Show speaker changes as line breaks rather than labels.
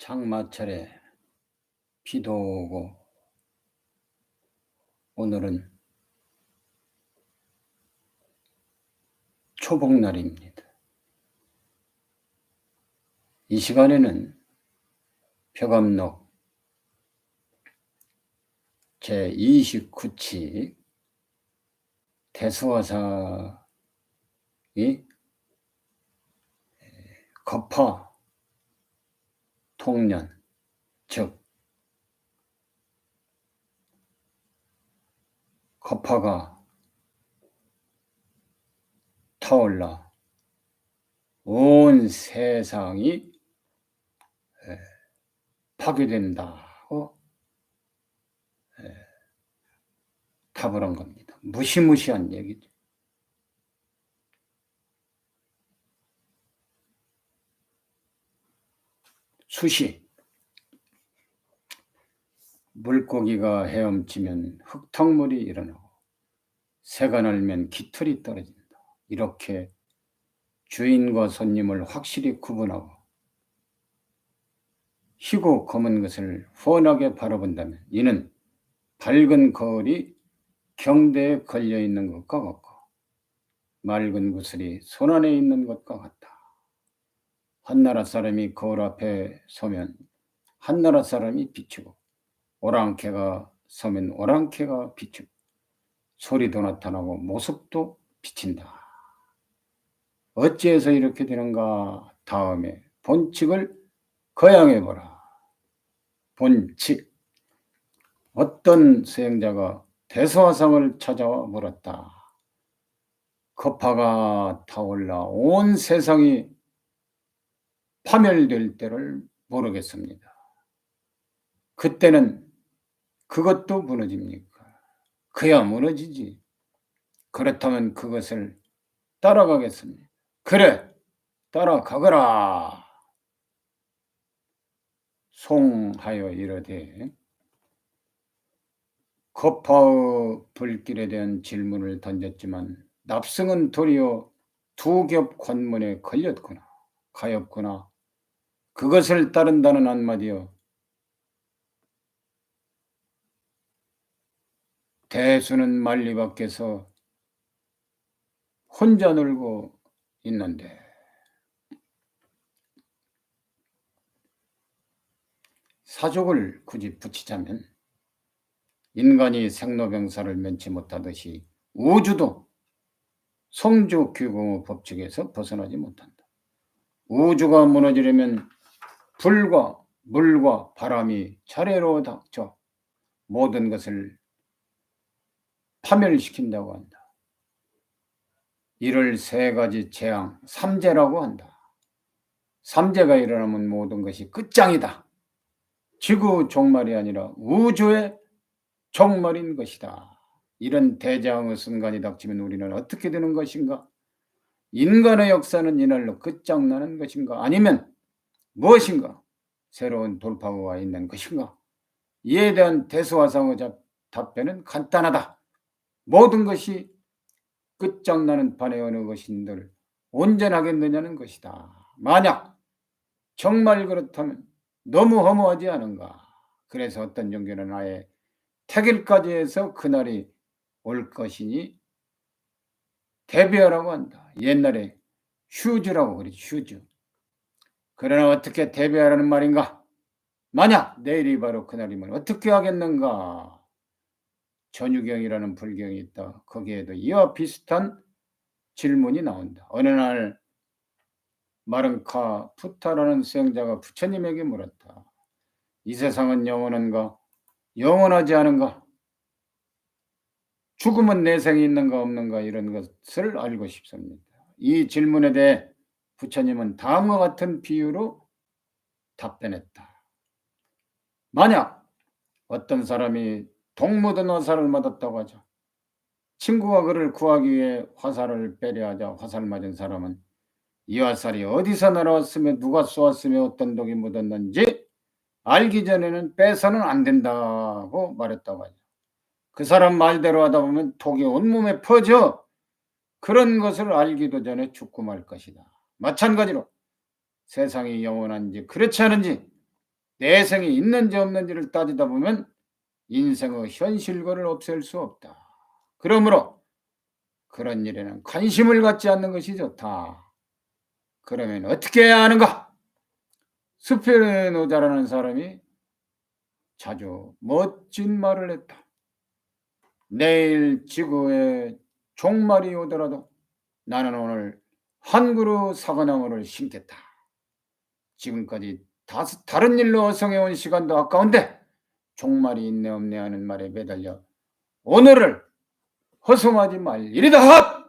장마철에 비도 오고 오늘은 초복날입니다. 이 시간에는 표감록 제29치 대수화사의 거파 통년 즉 거파가 타올라 온 세상이 에, 파괴된다고 에, 답을 한 겁니다. 무시무시한 얘기죠. 수시 물고기가 헤엄치면 흙탕물이 일어나고 새가 날면 깃털이 떨어진다. 이렇게 주인과 손님을 확실히 구분하고 희고 검은 것을 훤하게 바라본다면 이는 밝은 거울이 경대에 걸려 있는 것과 같고 맑은 구슬이 손 안에 있는 것과 같다. 한나라 사람이 거울 앞에 서면 한나라 사람이 비추고 오랑캐가 서면 오랑캐가 비추고 소리도 나타나고 모습도 비친다. 어찌해서 이렇게 되는가? 다음에 본칙을 거양해 보라. 본칙. 어떤 수행자가 대소화상을 찾아와 물었다. 거파가 타올라 온 세상이 파멸될 때를 모르겠습니다. 그때는 그것도 무너집니까? 그야 무너지지. 그렇다면 그것을 따라가겠습니다. 그래, 따라가거라. 송하여 이르되 거파의 불길에 대한 질문을 던졌지만 납승은 도리어 두 겹 관문에 걸렸구나. 가엾구나. 그것을 따른다는 한마디요. 대수는 만리 밖에서 혼자 놀고 있는데 사족을 굳이 붙이자면 인간이 생로병사를 면치 못하듯이 우주도 성주 규공의 법칙에서 벗어나지 못한다. 우주가 무너지려면 불과 물과 바람이 차례로 닥쳐 모든 것을 파멸시킨다고 한다. 이를 세 가지 재앙, 삼재라고 한다. 삼재가 일어나면 모든 것이 끝장이다. 지구 종말이 아니라 우주의 종말인 것이다. 이런 대장의 순간이 닥치면 우리는 어떻게 되는 것인가? 인간의 역사는 이날로 끝장나는 것인가? 아니면 무엇인가? 새로운 돌파구가 있는 것인가? 이에 대한 대수화상의 답변은 간단하다. 모든 것이 끝장나는 판에 어느 것인들 온전하겠느냐는 것이다. 만약 정말 그렇다면 너무 허무하지 않은가? 그래서 어떤 종교는 아예 태길까지 해서 그날이 올 것이니 대비하라고 한다. 옛날에 휴즈라고 그러지, 휴즈. 그러나 어떻게 대비하라는 말인가? 만약 내일이 바로 그날이면 어떻게 하겠는가? 전유경이라는 불경이 있다. 거기에도 이와 비슷한 질문이 나온다. 어느 날 마른카 푸타라는 수행자가 부처님에게 물었다. 이 세상은 영원한가? 영원하지 않은가? 죽음은 내생이 있는가 없는가 이런 것을 알고 싶습니다. 이 질문에 대해 부처님은 다음과 같은 비유로 답변했다. 만약 어떤 사람이 동무든 화살을 맞았다고 하죠. 친구가 그를 구하기 위해 화살을 빼려 하자 화살 맞은 사람은 이 화살이 어디서 날아왔으며 누가 쏘았으며 어떤 독이 묻었는지 알기 전에는 빼서는 안 된다고 말했다고 하죠. 그 사람 말대로 하다 보면 독이 온몸에 퍼져 그런 것을 알기도 전에 죽고 말 것이다. 마찬가지로 세상이 영원한지 그렇지 않은지 내생이 있는지 없는지를 따지다 보면 인생의 현실거를 없앨 수 없다. 그러므로 그런 일에는 관심을 갖지 않는 것이 좋다. 그러면 어떻게 해야 하는가? 스페노자라는 사람이 자주 멋진 말을 했다. 내일 지구에 종말이 오더라도 나는 오늘 한 그루 사과나무를 심겠다. 지금까지 다, 다른 일로 어성해온 시간도 아까운데 종말이 있네 없네 하는 말에 매달려 오늘을 허송하지 말 일이다.